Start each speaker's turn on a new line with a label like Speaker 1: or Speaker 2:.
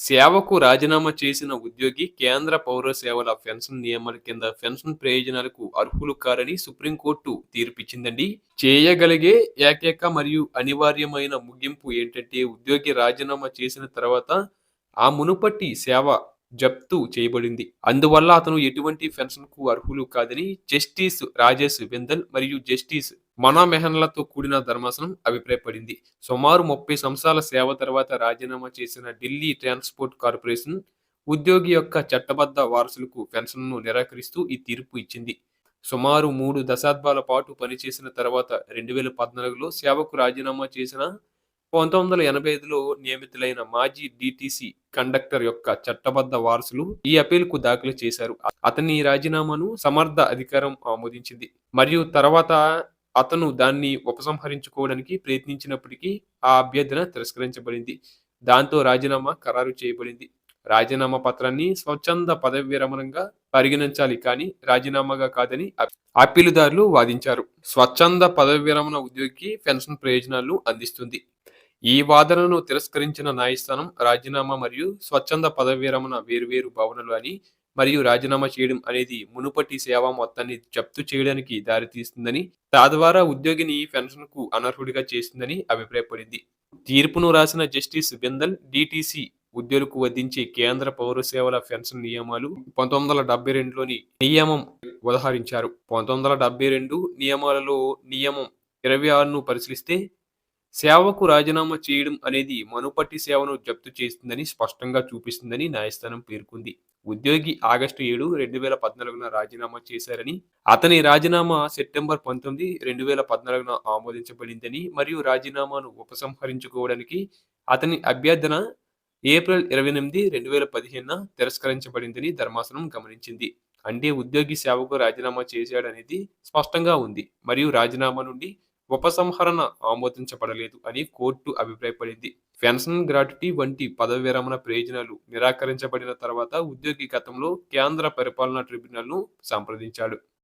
Speaker 1: సేవకు రాజీనామా చేసిన ఉద్యోగి కేంద్ర పౌర సేవల పెన్షన్ నియమాల కింద పెన్షన్ ప్రయోజనాలకు అర్హులు కారని సుప్రీంకోర్టు తీర్పిచ్చిందండి. చేయగలిగే ఏకైక మరియు అనివార్యమైన ముగింపు ఏంటంటే ఉద్యోగి రాజీనామా చేసిన తర్వాత ఆ మునుపటి సేవ జప్తు చేయబడింది. అందువల్ల అతను ఎటువంటి పెన్షన్కు అర్హులు కాదని జస్టిస్ రాజేష్ బిందల్ మరియు జస్టిస్ మనోమెహన్లతో కూడిన ధర్మాసనం అభిప్రాయపడింది. సుమారు ముప్పై సంవత్సరాల సేవ తర్వాత రాజీనామా చేసిన ఢిల్లీ ట్రాన్స్పోర్ట్ కార్పొరేషన్ ఉద్యోగి యొక్క చట్టబద్ధ వారసులకు పెన్షన్ను నిరాకరిస్తూ ఈ తీర్పు ఇచ్చింది. సుమారు మూడు దశాబ్దాల పాటు పనిచేసిన తర్వాత రెండు వేల పద్నాలుగులో సేవకు రాజీనామా చేసిన పంతొమ్మిది వందల ఎనభై ఐదులో నియమితులైన మాజీ డిటిసి కండక్టర్ యొక్క చట్టబద్ధ వారసులు ఈ అపీల్కు దాఖలు చేశారు. అతని ఈ రాజీనామాను సమర్థ అధికారం ఆమోదించింది. మరియు తర్వాత అతను దాన్ని ఉపసంహరించుకోవడానికి ప్రయత్నించినప్పటికీ ఆ అభ్యర్థన తిరస్కరించబడింది. దాంతో రాజీనామా ఖరారు చేయబడింది. రాజీనామా పత్రాన్ని స్వచ్ఛంద పదవి విరమణంగా పరిగణించాలి కానీ రాజీనామాగా కాదని అప్పీలుదారులు వాదించారు. స్వచ్ఛంద పదవి విరమణ ఉద్యోగికి పెన్షన్ ప్రయోజనాలు అందిస్తుంది. ఈ వాదనను తిరస్కరించిన న్యాయస్థానం రాజీనామా మరియు స్వచ్ఛంద పదవి విరమణ వేరువేరు భావనలు అని మరియు రాజీనామా చేయడం అనేది మునుపటి సేవా మొత్తాన్ని జప్తు చేయడానికి దారితీస్తుందని తద్వారా ఉద్యోగిని పెన్షన్కు అనర్హుడిగా చేస్తుందని అభిప్రాయపడింది. తీర్పును రాసిన జస్టిస్ బిందల్ డిటిసి ఉద్యోగులకు వధించే కేంద్ర పౌర సేవల పెన్షన్ నియమాలు పంతొమ్మిది వందల డెబ్బై రెండులోని నియమం ఉదహరించారు. పంతొమ్మిది వందల డెబ్బై రెండు నియమాలలో నియమం ఇరవై ఆరును పరిశీలిస్తే సేవకు రాజీనామా చేయడం అనేది మనుపట్టి సేవను జప్తు చేస్తుందని స్పష్టంగా చూపిస్తుందని న్యాయస్థానం పేర్కొంది. ఉద్యోగి ఆగస్టు ఏడు రెండు వేల పద్నాలుగున రాజీనామా చేశారని అతని రాజీనామా సెప్టెంబర్ పంతొమ్మిది రెండు వేల పద్నాలుగున ఆమోదించబడిందని మరియు రాజీనామాను ఉపసంహరించుకోవడానికి అతని అభ్యర్థన ఏప్రిల్ ఇరవై ఎనిమిది రెండు వేల పదిహేనున తిరస్కరించబడిందని ధర్మాసనం గమనించింది. అంటే ఉద్యోగి సేవకు రాజీనామా చేశాడనేది స్పష్టంగా ఉంది మరియు రాజీనామా నుండి ఉపసంహరణ ఆమోదించబడలేదు అని కోర్టు అభిప్రాయపడింది. పెన్షన్ గ్రాట్యుటీ వంటి పదవి విరమణ ప్రయోజనాలు నిరాకరించబడిన తర్వాత ఉద్యోగి గతంలో కేంద్ర పరిపాలనా ట్రిబ్యునల్ను సంప్రదించాడు.